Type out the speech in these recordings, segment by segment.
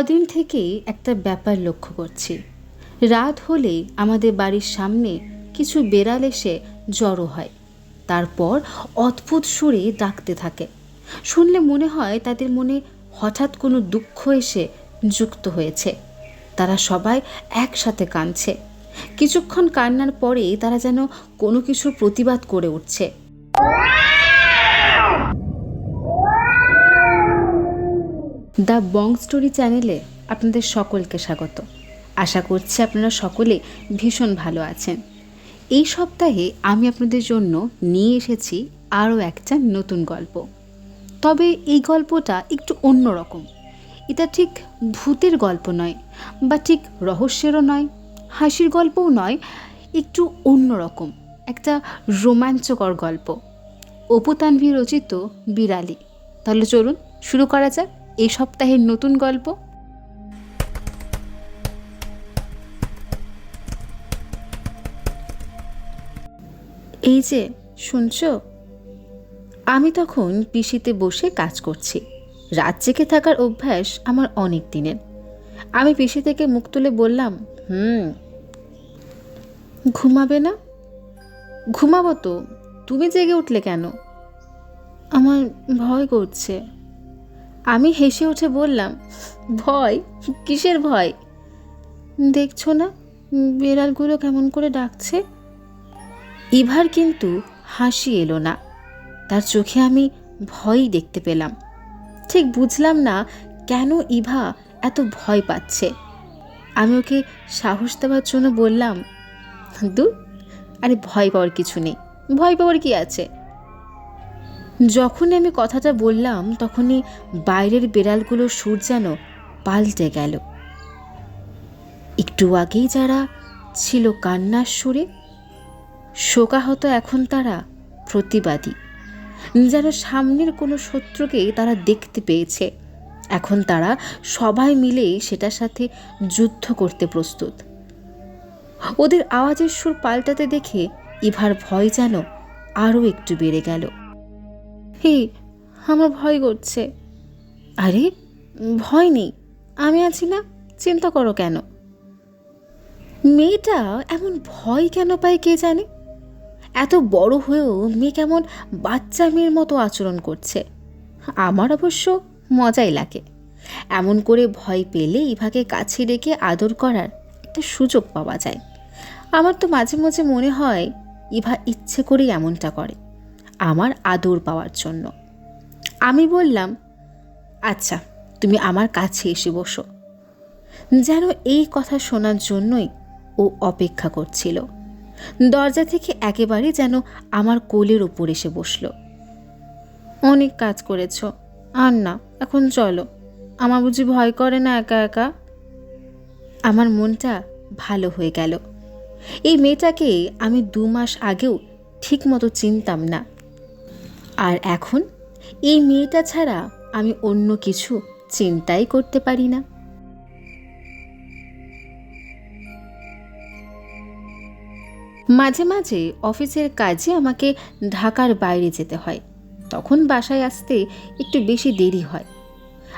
কদিন থেকেই একটা ব্যাপার লক্ষ্য করছি। রাত হলেই আমাদের বাড়ির সামনে কিছু বেড়াল এসে জড়ো হয়। তারপর অদ্ভুত সুরে ডাকতে থাকে। শুনলে মনে হয় তাদের মনে হঠাৎ কোনো দুঃখ এসে যুক্ত হয়েছে। তারা সবাই একসাথে কাঁদছে। কিছুক্ষণ কান্নার পরে তারা যেন কোনো কিছুর প্রতিবাদ করে উঠছে। দ্য বং স্টোরি চ্যানেলে আপনাদের সকলকে স্বাগত। আশা করছি আপনারা সকলে ভীষণ ভালো আছেন। এই সপ্তাহে আমি আপনাদের জন্য নিয়ে এসেছি আরও একটা নতুন গল্প। তবে এই গল্পটা একটু অন্যরকম এটা ঠিক ভূতের গল্প নয় বা ঠিক রহস্যেরও নয়, হাসির গল্পও নয়, একটু অন্যরকম একটা রোমাঞ্চকর গল্প। অপু তানভি রচিত বিড়ালি। তাহলে চলুন শুরু করা যাক। এই সপ্তাহের নতুন গল্প? এই যে, শুনছো? আমি তখন পিসিতে বসে কাজ করছি। রাত জেগে থাকার অভ্যাস আমার অনেক দিনের। আমি পিসি থেকে মুখ তুলে বললাম, হুম, ঘুমাবে না? ঘুমাবো তো, তুমি জেগে উঠলে কেন? আমার ভয় করছে। আমি হেসে উঠে বললাম, ভয়? কিসের ভয়? দেখছ না, বেড়ালগুলো কেমন করে ডাকছে? ইভার কিন্তু হাসি এলো না। তার চোখে আমি ভয়ই দেখতে পেলাম। ঠিক বুঝলাম না কেন ইভা এত ভয় পাচ্ছে। আমি ওকে সাহস দেওয়ার জন্য বললাম দু আরে ভয় পাওয়ার কিছু নেই। ভয় পাওয়ার কি আছে? যখনই আমি কথাটা বললাম, তখনই বাইরের বেড়ালগুলোর সুর যেন পাল্টে গেল। একটু আগেই যারা ছিল কান্নার সুরে, শোকাহত এখন তারা প্রতিবাদী। যেন সামনের কোনো শত্রুকে তারা দেখতে পেয়েছে। এখন তারা সবাই মিলে সেটার সাথে যুদ্ধ করতে প্রস্তুত। ওদের আওয়াজের সুর পাল্টাতে দেখে ইভার ভয় যেন আরও একটু বেড়ে গেল। হে, আমার ভয় করছে। আরে, ভয় নেই। আমি আছি না, চিন্তা করো কেন? মেয়েটা এমন ভয় কেন পায় কে জানে? এত বড় হয়েও মেয়ে কেমন বাচ্চা মেয়ের মতো আচরণ করছে। আমার অবশ্য মজাই লাগে। এমন করে ভয় পেলে ইভাকে কাছে রেখে আদর করার একটা সুযোগ পাওয়া যায়। আমার তো মাঝে মাঝে মনে হয়, ইভা ইচ্ছে করেই এমনটা করে। আমার আদর পাওয়ার জন্য। আমি বললাম আচ্ছা তুমি আমার কাছে এসে বসো। যেন এই কথা শোনার জন্যই ও অপেক্ষা করছিল। দরজা থেকে একেবারে যেন আমার কোলের ওপর এসে বসল। অনেক কাজ করেছ আর না এখন চলো। আমার বুঝি ভয় করে না একা একা? আমার মনটা ভালো হয়ে গেল। এই মেয়েটাকে আমি দু মাস আগেও ঠিক মতো চিনতাম না। আর এখন এই মেয়েটা ছাড়া আমি অন্য কিছু চিন্তাই করতে পারি না। মাঝে মাঝে অফিসের কাজে আমাকে ঢাকার বাইরে যেতে হয়। তখন বাসায় আসতে একটু বেশি দেরি হয়।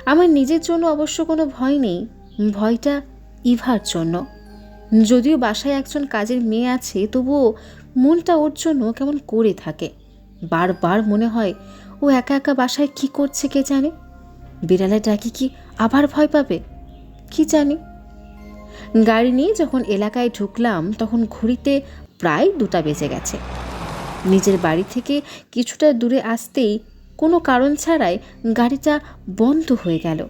আমার নিজের জন্য অবশ্য কোনো ভয় নেই, ভয়টা ইভার জন্য। যদিও বাসায় একজন কাজের মেয়ে আছে, তবুও মনটা ওর জন্য কেমন করে থাকে। বারবার মনে হয়, ও একা একা বাসায় কি করছে কে জানে? বিড়ালে ডাকি কি আবার ভয় পাবে? কি জানি? গাড়ি নিয়ে যখন এলাকায় ঢুকলাম, তখন ঘড়িতে প্রায় দুটা বেজে গেছে। নিজের বাড়ি থেকে কিছুটা দূরে আসতেই কোনো কারণ ছাড়াই গাড়িটা বন্ধ হয়ে গেল।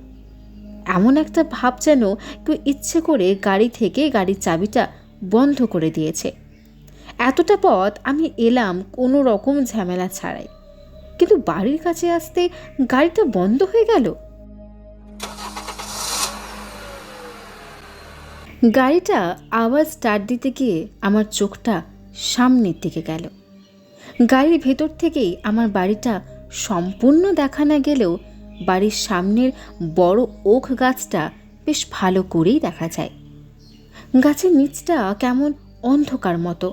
এমন একটা ভাব যেন কেউ ইচ্ছে করে গাড়ি থেকে গাড়ির চাবিটা বন্ধ করে দিয়েছে। এতটা পথ আমি এলাম কোনো রকম ঝামেলা ছাড়াই। কিন্তু বাড়ির কাছে আসতে গাড়িটা বন্ধ হয়ে গেল? গাড়িটা আবার স্টার্ট দিতে গিয়ে আমার চোখটা সামনের দিকে গেল। গাড়ির ভেতর থেকেই আমার বাড়িটা সম্পূর্ণ দেখা না গেলেও বাড়ির সামনের বড় ওক গাছটা বেশ ভালো করেই দেখা যায়। গাছের নিচটা কেমন অন্ধকার মতো।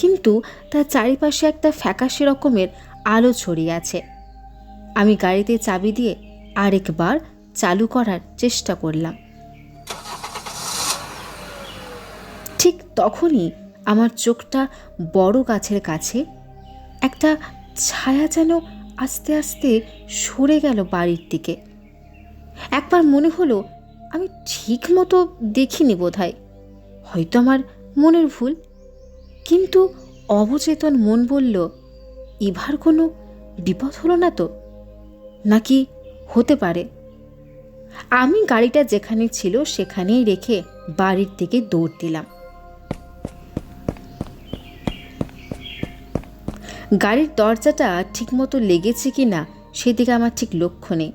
কিন্তু তার চারিপাশে একটা ফ্যাকাশে রকমের আলো ছড়িয়ে আছে। আমি গাড়িতে চাবি দিয়ে আরেকবার চালু করার চেষ্টা করলাম। ঠিক তখনই আমার চোখটা বড় গাছের কাছে একটা ছায়া যেন আস্তে আস্তে সরে গেল বাড়ির দিকে। একবার মনে হলো আমি ঠিক মতো দেখিনি বোধহয়। হয়তো আমার মনের ভুল কিন্তু অবচেতন মন বলল ইভার কোনো বিপদ হলো না তো? নাকি হতে পারে? আমি গাড়িটা যেখানে ছিল সেখানেই রেখে বাড়ির দিকে দৌড় দিলাম। গাড়ির দরজাটা ঠিকমতো লেগেছে কি না সেদিকে আমার ঠিক লক্ষ্য নেই।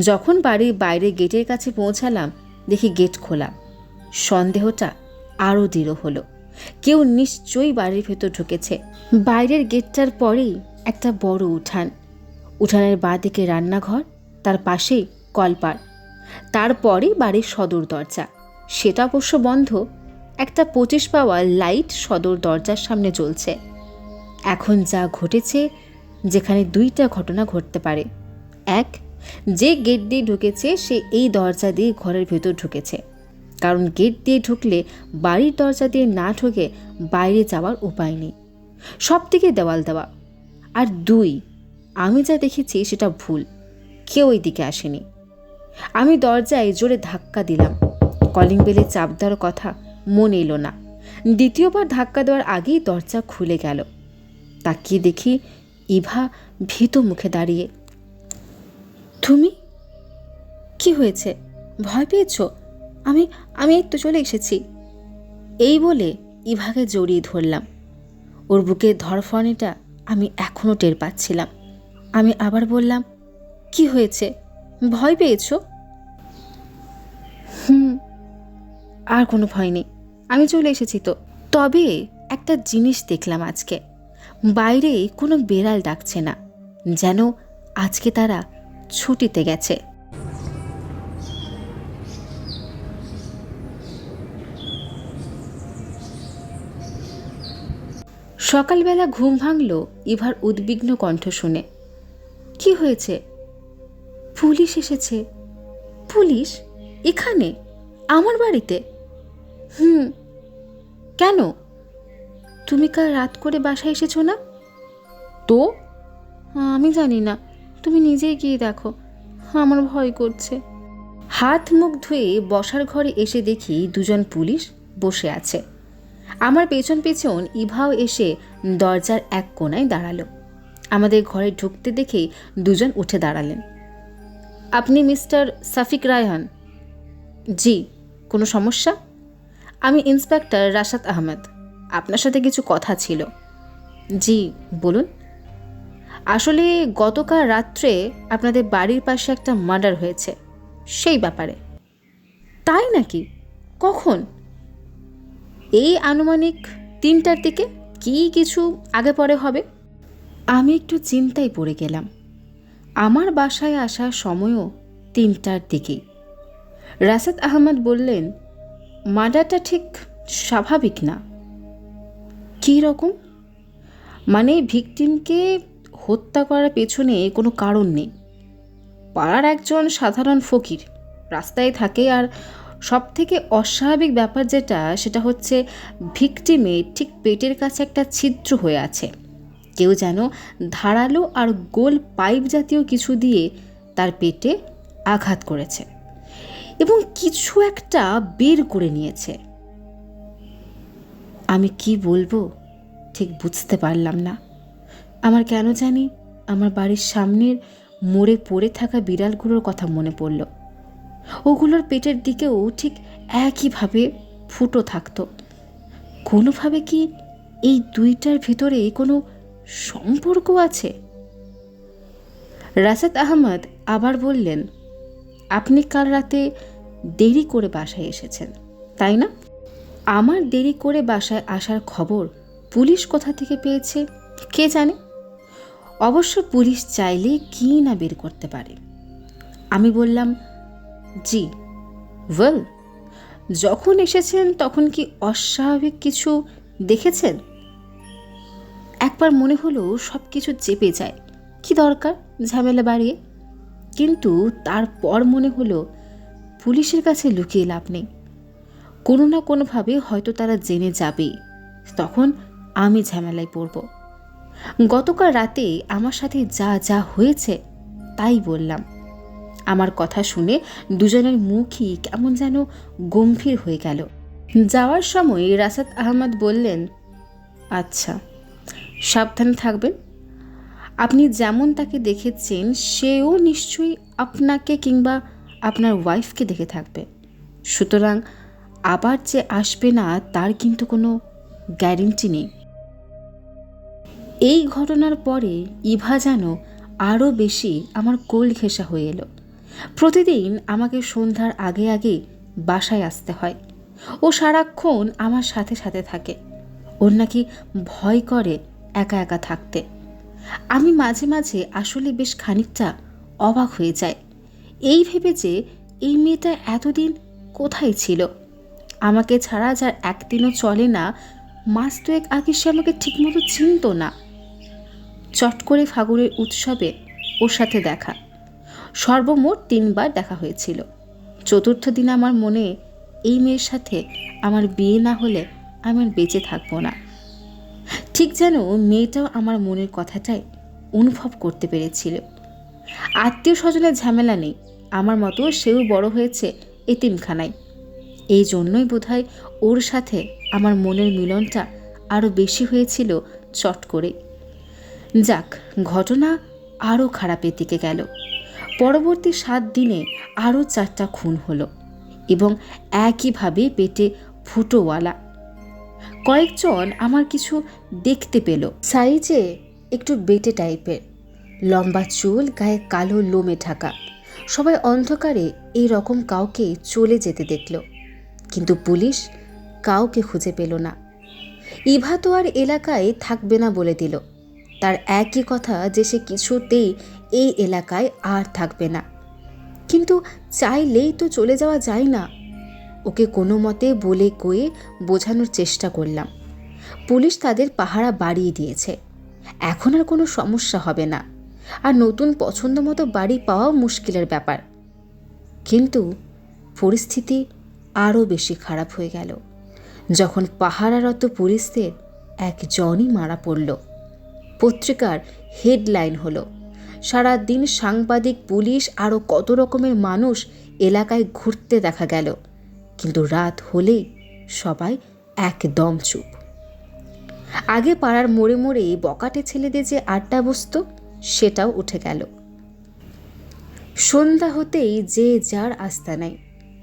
যখন বাড়ির বাইরে গেটের কাছে পৌঁছালাম, দেখি গেট খোলা। সন্দেহটা আরও দৃঢ় হলো। কেউ নিশ্চয়ই বাড়ির ভেতর ঢুকেছে। বাইরের গেটটার পরেই একটা বড় উঠান। উঠানের বাঁদিকে রান্নাঘর, তার পাশেই কলপার তারপরে বাড়ির সদর দরজা। সেটা অবশ্য বন্ধ। একটা পঁচিশ পাওয়া লাইট সদর দরজার সামনে জ্বলছে। এখন যা ঘটেছে, যেখানে দুইটা ঘটনা ঘটতে পারে। এক, যে গেট দিয়ে ঢুকেছে, সে এই দরজা দিয়ে ঘরের ভেতর ঢুকেছে। কারণ গেট দিয়ে ঢুকলে বাড়ির দরজা দিয়ে না ঢুকে বাইরে যাওয়ার উপায় নেই। সব দিকে দেওয়াল দেওয়া। আর দুই, আমি যা দেখেছি সেটা ভুল। কেউ এই দিকে আসেনি। আমি দরজায় জোরে ধাক্কা দিলাম। কলিং বেলে চাপ দেওয়ার কথা মনে এলো না। দ্বিতীয়বার ধাক্কা দেওয়ার আগেই দরজা খুলে গেল। তাকিয়ে দেখি ইভা ভীত মুখে দাঁড়িয়ে। তুমি? কি হয়েছে? ভয় পেয়েছ? আমি আমি এই তো চলে এসেছি। এই বলে ইভাকে জড়িয়ে ধরলাম। ওর বুকের ধরফড়ানিটা আমি এখনও টের পাচ্ছিলাম। আমি আবার বললাম, কি হয়েছে? ভয় পেয়েছ? হুম, আর কোনো ভয় নেই। আমি চলে এসেছি তো। তবে একটা জিনিস দেখলাম আজকে। বাইরে কোনো বেড়াল ডাকছে না, যেন আজকে তারা ছুটিতে গেছে। সকালবেলা ঘুম ভাঙল, ইভার উদ্বিগ্ন কণ্ঠ শুনে। কি হয়েছে? পুলিশ এসেছে। পুলিশ? এখানে? আমার বাড়িতে? হুম। কেন? তুমি কাল রাত করে বাসায় এসেছ না? তো? আমি জানি না। তুমি নিজেই গিয়ে দেখো। আমার ভয় করছে। হাত মুখ ধুয়ে বসার ঘরে এসে দেখি দুজন পুলিশ বসে আছে। আমার পেছন পেছন ইভাও এসে দরজার এক কোনায় দাঁড়াল। আমাদের ঘরে ঢুকতে দেখেই দুজন উঠে দাঁড়ালেন। আপনি মিস্টার সাফিক রায়হান জি, কোনো সমস্যা? আমি ইন্সপেক্টর রাশাদ আহমেদ। আপনার সাথে কিছু কথা ছিল। জি, বলুন। আসলে গতকাল রাত্রে আপনাদের বাড়ির পাশে একটা মার্ডার হয়েছে। সেই ব্যাপারে। তাই নাকি? কখন? এই আনুমানিক তিনটার দিকে কি কিছু আগে পরে হবে? আমি একটু চিন্তায় পড়ে গেলাম। আমার বাসায় আসার সময়ও তিনটার দিকেই। রাসাদ আহমদ বললেন মার্ডারটা ঠিক স্বাভাবিক না। কী রকম? মানে ভিকটিমকে হত্যা করার পেছনে কোনো কারণ নেই। পাড়ার একজন সাধারণ ফকির, রাস্তায় থাকে আর সব থেকে অস্বাভাবিক ব্যাপার যেটা, সেটা হচ্ছে ভিকটিমে ঠিক পেটের কাছে একটা ছিদ্র হয়ে আছে। কেউ যেন ধারালো আর গোল পাইপ জাতীয় কিছু দিয়ে তার পেটে আঘাত করেছে এবং কিছু একটা বের করে নিয়েছে। আমি কি বলব? ঠিক বুঝতে পারলাম না। আমার কেন জানি? আমার বাড়ির সামনের মোড়ে পড়ে থাকা বিড়ালগুলোর কথা মনে পড়ল। ওগুলোর পেটের দিকেও ঠিক একইভাবে ফুটো থাকতো। কোনোভাবে কি এই দুইটার ভিতরে কোনো সম্পর্ক আছে? রাসাদ আহমদ আবার বললেন, আপনি কাল রাতে দেরি করে বাসায় এসেছেন, তাই না? আমার দেরি করে বাসায় আসার খবর পুলিশ কোথা থেকে পেয়েছে, কে জানে? অবশ্য পুলিশ চাইলে কি না বের করতে পারে? আমি বললাম জি। ওয়েল যখন এসেছেন তখন কি অস্বাভাবিক কিছু দেখেছেন? একবার মনে হলো সব কিছু চেপে যায়। কি দরকার ঝামেলা বাড়িয়ে? কিন্তু তারপর মনে হলো পুলিশের কাছে লুকিয়ে লাভ নেই। কোনো না কোনোভাবে হয়তো তারা জেনে যাবে তখন আমি ঝামেলায় পড়ব। গতকাল রাতে আমার সাথে যা যা হয়েছে তাই বললাম। আমার কথা শুনে দুজনের মুখই কেমন যেন গম্ভীর হয়ে গেল। যাওয়ার সময় রাসাদ আহমদ বললেন আচ্ছা সাবধানে থাকবেন। আপনি যেমন তাকে দেখেছেন, সেও নিশ্চয়ই আপনাকে কিংবা আপনার ওয়াইফকে দেখে থাকবে। সুতরাং আবার যে আসবে না, তার কিন্তু কোনো গ্যারেন্টি নেই। এই ঘটনার পরে ইভা যেন আরও বেশি আমার কোল ঘেঁষা হয়ে এলো। প্রতিদিন আমাকে সন্ধ্যার আগে আগে বাসায় আসতে হয়। ও সারাক্ষণ আমার সাথে সাথে থাকে। ওর নাকি ভয় করে একা একা থাকতে। আমি মাঝে মাঝে আসলে বেশ খানিকটা অবাক হয়ে যায় এই ভেবে যে এই মেয়েটা এতদিন কোথায় ছিল? আমাকে ছাড়া যার একদিনও চলে না, মাস দুয়েক আগে সে আমাকে ঠিকমতো চিনত না। চট করে ফাগুনের উৎসবে ওর সাথে দেখা। সর্বমোট তিনবার দেখা হয়েছিল। চতুর্থ দিন আমার মনে এই মেয়ের সাথে আমার বিয়ে না হলে আমি বেঁচে থাকব না। ঠিক যেন মেয়েটাও আমার মনের কথাটাই অনুভব করতে পেরেছিল। আত্মীয় স্বজনের ঝামেলা নেই, আমার মতো সেও বড় হয়েছে এতিমখানায় এই জন্যই বোধহয় ওর সাথে আমার মনের মিলনটা আরও বেশি হয়েছিল চট করে। যাক, ঘটনা আরও খারাপের দিকে গেল। পরবর্তী সাত দিনে আরও চারটা খুন হলো এবং একইভাবে পেটে ফুটোওয়ালা। কয়েকজন আমার কিছু দেখতে পেল। সাইজে একটু বেটে টাইপের। লম্বা চুল, গায়ে কালো লোমে ঢাকা। সবাই অন্ধকারে এই রকম কাউকে চলে যেতে দেখল। কিন্তু পুলিশ কাউকে খুঁজে পেল না। ইভা তো আর এলাকায় থাকবে না বলে দিল। তার একই কথা যে সে কিছুতেই এই এলাকায় আর থাকবে না। কিন্তু চাইলেই তো চলে যাওয়া যায় না। ওকে কোনো মতে বলে কয়ে বোঝানোর চেষ্টা করলাম। পুলিশ তাদের পাহারা বাড়িয়ে দিয়েছে। এখন আর কোনো সমস্যা হবে না। আর নতুন পছন্দ মতো বাড়ি পাওয়াও মুশকিলের ব্যাপার। কিন্তু পরিস্থিতি আরও বেশি খারাপ হয়ে গেল। যখন পাহারারত পুলিশদের একজনই মারা পড়ল। পত্রিকার হেডলাইন হলো। সারা দিন সাংবাদিক, পুলিশ আরও কত রকমের মানুষ এলাকায় ঘুরতে দেখা গেল। কিন্তু রাত হলেই সবাই একদম চুপ। আগে পাড়ার মোড়ে মোড়ে বকাটে ছেলেদের যে আড্ডা বসত, সেটাও উঠে গেল। সন্ধ্যা হতেই যে যার আস্থা আস্তানায়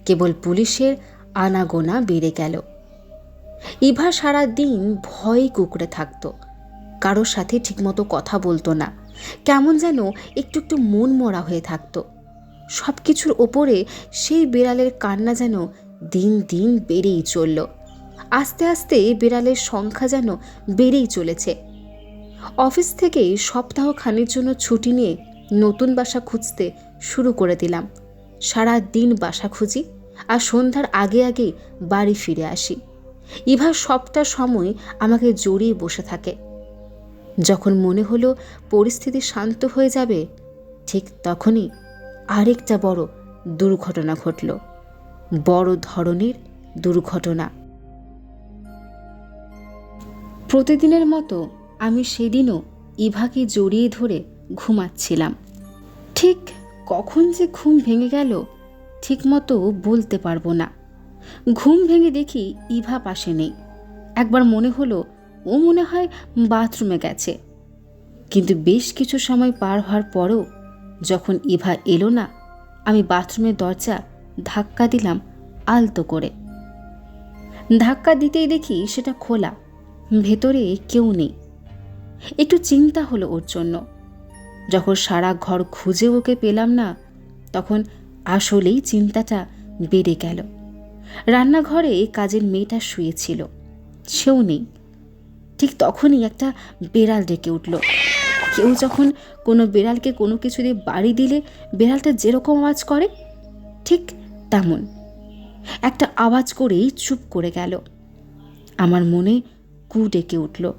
কেবল পুলিশের আনাগোনা বেড়ে গেল। ইভা সারা দিন ভয় কুকড়ে থাকতো, কারোর সাথে ঠিকমতো কথা বলতো না। কেমন যেন একটু একটু মন মরা হয়ে থাকতো। সব কিছুর ওপরে সেই বিড়ালের কান্না যেন দিন দিন বেড়েই চলল। আস্তে আস্তে বিড়ালের সংখ্যা যেন বেড়েই চলেছে। অফিস থেকে সপ্তাহ খানির জন্য ছুটি নিয়ে নতুন বাসা খুঁজতে শুরু করে দিলাম। সারা দিন বাসা খুঁজি আর সন্ধ্যার আগে আগে বাড়ি ফিরে আসি। ইভা সবটা সময় আমাকে জড়িয়ে বসে থাকে। যখন মনে হলো পরিস্থিতি শান্ত হয়ে যাবে, ঠিক তখনই আরেকটা বড় দুর্ঘটনা ঘটল। বড় ধরনের দুর্ঘটনা। প্রতিদিনের মতো আমি সেদিনও ইভাকে জড়িয়ে ধরে ঘুমাচ্ছিলাম। ঠিক কখন যে ঘুম ভেঙে গেল, ঠিকমতো বলতে পারব না। ঘুম ভেঙে দেখি ইভা পাশে নেই। একবার মনে হলো ও মনে হয় বাথরুমে গেছে। কিন্তু বেশ কিছু সময় পার হওয়ার পরও যখন ইভা এলো না, আমি বাথরুমের দরজা ধাক্কা দিলাম আলতো করে। ধাক্কা দিতেই দেখি সেটা খোলা, ভেতরে কেউ নেই। একটু চিন্তা হলো ওর জন্য। যখন সারা ঘর খুঁজে ওকে পেলাম না, তখন আসলেই চিন্তাটা বেড়ে গেল। রান্নাঘরে কাজের মেয়েটা শুয়েছিল, সেও নেই। ঠিক তখনই একটা বেড়াল ডেকে উঠল। কেউ যখন কোনো বেড়ালকে কোনো কিছু দিয়ে বাড়ি দিলে বেড়ালটা যেরকম আওয়াজ করে, ঠিক তেমন। একটা আওয়াজ করেই চুপ করে গেল। আমার মনে কু ডেকে উঠল।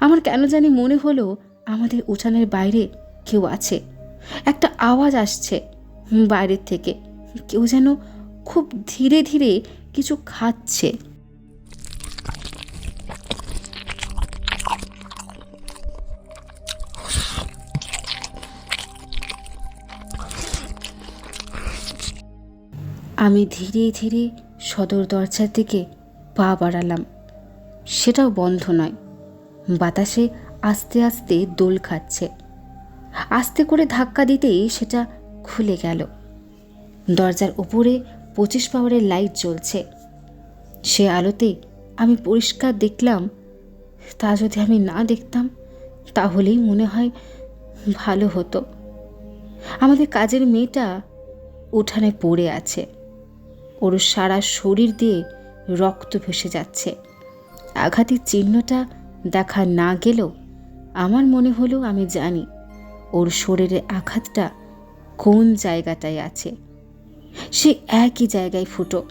আমার কেন জানি মনে হলো আমাদের উঠানের বাইরে কেউ আছে। একটা আওয়াজ আসছে বাইরের থেকে। কেউ যেন খুব ধীরে ধীরে কিছু খাচ্ছে। আমি ধীরে ধীরে সদর দরজার দিকে পা বাড়ালাম। সেটাও বন্ধ নয়। বাতাসে আস্তে আস্তে দোল খাচ্ছে। আস্তে করে ধাক্কা দিতেই সেটা খুলে গেল। দরজার উপরে পঁচিশ পাওয়ারের লাইট জ্বলছে। সে আলোতে আমি পরিষ্কার দেখলাম, তা যদি আমি না দেখতাম, তাহলেই মনে হয় ভালো হতো। আমাদের কাজের মেয়েটা উঠানে পড়ে আছে। ওর সারা শরীর দিয়ে রক্ত ভেসে যাচ্ছে। আঘাতের চিহ্নটা দেখা না গেলেও আমার মনে হলো আমি জানি ওর শরীরে আঘাতটা কোন জায়গাটায় আছে। সে একই জায়গায় ফুটো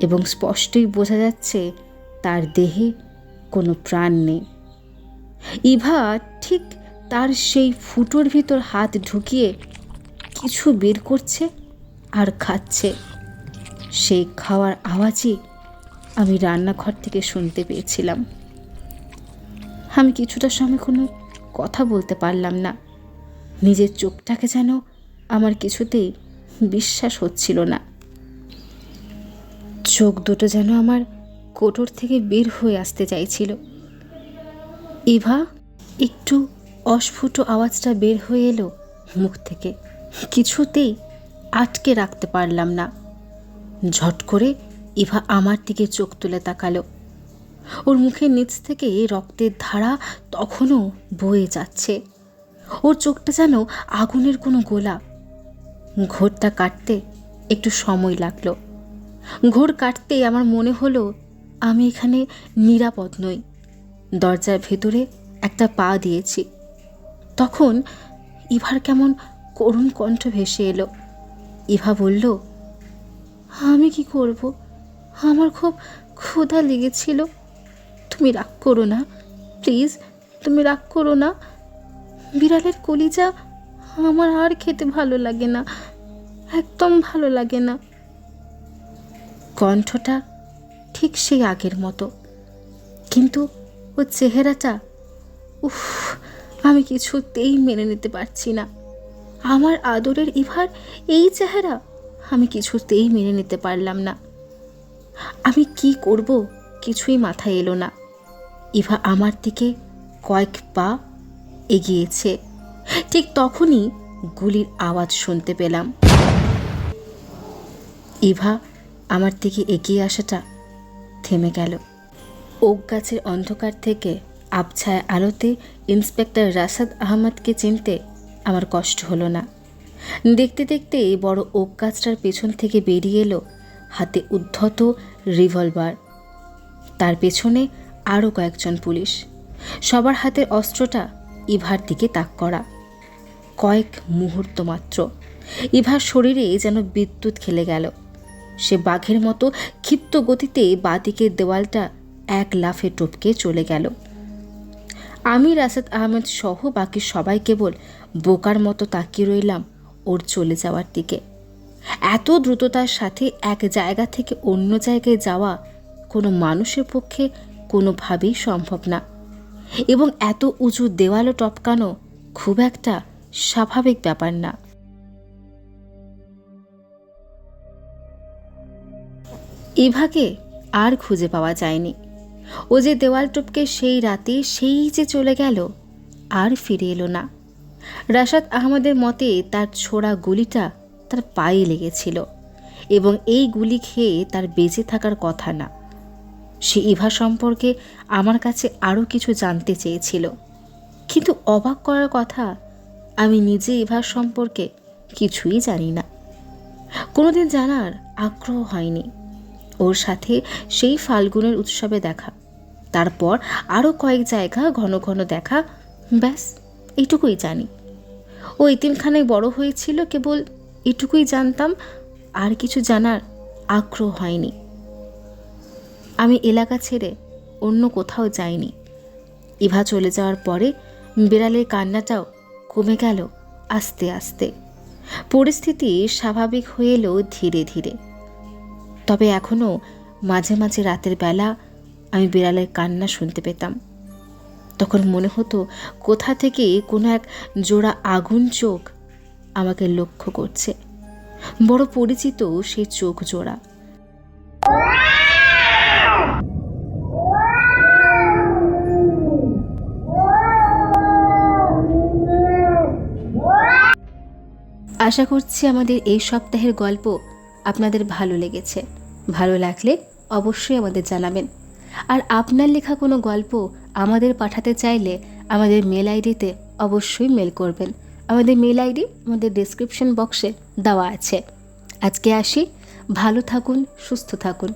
এবং স্পষ্টই বোঝা যাচ্ছে তার দেহে কোনো প্রাণ নেই। ইভা ঠিক তার সেই ফুটোর ভিতর হাত ঢুকিয়ে কিছু বের করছে আর খাচ্ছে। সেই খাওয়ার আওয়াজই আমি রান্নাঘর থেকে শুনতে পেয়েছিলাম। আমি কিছুটা সময় কোনো কথা বলতে পারলাম না। নিজের চোখটাকে যেন আমার কিছুতেই বিশ্বাস হচ্ছিল না। চোখ দুটো যেন আমার কোটর থেকে বের হয়ে আসতে চাইছিল। ইভা, একটু অস্ফুট আওয়াজটা বের হয়ে এলো মুখ থেকে। কিছুতেই আটকে রাখতে পারলাম না। ঝট করে ইভা আমার দিকে চোখ তুলে তাকালো। ওর মুখের নিচ থেকে রক্তের ধারা তখনও বয়ে যাচ্ছে। ওর চোখটা যেন আগুনের কোনো গোলা। ঘোরটা কাটতে একটু সময় লাগল। ঘোর কাটতে আমার মনে হলো আমি এখানে নিরাপদ নই। দরজার ভেতরে একটা পা দিয়েছি। তখন ইভার কেমন করুণ কণ্ঠ ভেসে এলো। ইভা বলল আমি কি করব? আমার খুব ক্ষুধা লেগেছিল। তুমি রাগ করো না, প্লিজ। তুমি রাগ করো না। বিড়ালের কলিজা আমার আর খেতে ভালো লাগে না, একদম ভালো লাগে না। কণ্ঠটা ঠিক সেই আগের মতো, কিন্তু ও চেহারাটা, উফ, আমি কিছুতেই মেনে নিতে পারছি না। আমার আদরের ইভার এই চেহারা আমি কিছুতেই মেনে নিতে পারলাম না। আমি কি করব কিছুই মাথায় এলো না। ইভা আমার দিকে কয়েক পা এগিয়েছে। ঠিক তখনই গুলির আওয়াজ শুনতে পেলাম। ইভা আমার দিকে এগিয়ে আসাটা থেমে গেল। ওক গাছের অন্ধকার থেকে আবছায় আলোতে ইন্সপেক্টর রাসাদ আহমদকে চিনতে আমার কষ্ট হলো না। দেখতে দেখতে বড় ওক গাছটার পেছন থেকে বেরিয়ে এলো হাতে উদ্ধত রিভলভার। তার পেছনে আরও কয়েকজন পুলিশ। সবার হাতের অস্ত্রটা ইভার দিকে তাক করা। কয়েক মুহূর্ত মাত্র। ইভার শরীরে যেন বিদ্যুৎ খেলে গেল। সে বাঘের মতো ক্ষিপ্ত গতিতে বাদিকের দেওয়ালটা এক লাফে টপকে চলে গেল। আমি রাসাদ আহমেদ সহ বাকি সবাই কেবল বোকার মতো তাকিয়ে রইলাম। ওর চলে যাওয়ার দিকে। এত দ্রুততার সাথে এক জায়গা থেকে অন্য জায়গায় যাওয়া কোনো মানুষের পক্ষে কোনোভাবেই সম্ভব না। এবং এত উঁচু দেওয়ালও টপকানো খুব একটা স্বাভাবিক ব্যাপার না। ইভাকে আর খুঁজে পাওয়া যায়নি। ও যে দেওয়াল টপকে সেই রাতে সেই যে চলে গেল, আর ফিরে এলো না। রাশাদ আহমদের মতে তার ছোড়া গুলিটা তার পায়ে লেগেছিল এবং এই গুলি খেয়ে তার বেঁচে থাকার কথা না। সে ইভা সম্পর্কে আমার কাছে আরও কিছু জানতে চেয়েছিল। কিন্তু অবাক করার কথা, আমি নিজে ইভার সম্পর্কে কিছুই জানি না। কোনোদিন জানার আগ্রহ হয়নি। ওর সাথে সেই ফাল্গুনের উৎসবে দেখা, তারপর আরও কয়েক জায়গা ঘন ঘন দেখা, ব্যাস। এইটুকুই জানি। ও ইতিমখানায় বড় হয়েছিল কেবল এটুকুই জানতাম, আর কিছু জানার আগ্রহ হয়নি। আমি এলাকা ছেড়ে অন্য কোথাও যাইনি। ইভা চলে যাওয়ার পরে বিড়ালের কান্নাটাও কমে গেল আস্তে আস্তে। পরিস্থিতি স্বাভাবিক হয়ে এলো ধীরে ধীরে। তবে এখনও মাঝে মাঝে রাতের বেলা আমি বিড়ালের কান্না শুনতে পেতাম। তখন মনে হতো কোথা থেকে কোনো এক জোড়া আগুন চোখ আমাকে লক্ষ্য করছে। বড় পরিচিত সেই চোখ জোড়া। আশা করছি আমাদের এই সপ্তাহের গল্প আপনাদের ভালো লেগেছে। ভালো লাগলে অবশ্যই আমাদের জানাবেন। আর আপনার লেখা কোনো গল্প আমাদের পাঠাতে চাইলে আমাদের মেল আইডিতে অবশ্যই মেল করবেন। আমাদের মেল আইডি আমাদের ডেসক্রিপশন বক্সে দেওয়া আছে। আজকে আসি। ভালো থাকুন, সুস্থ থাকুন।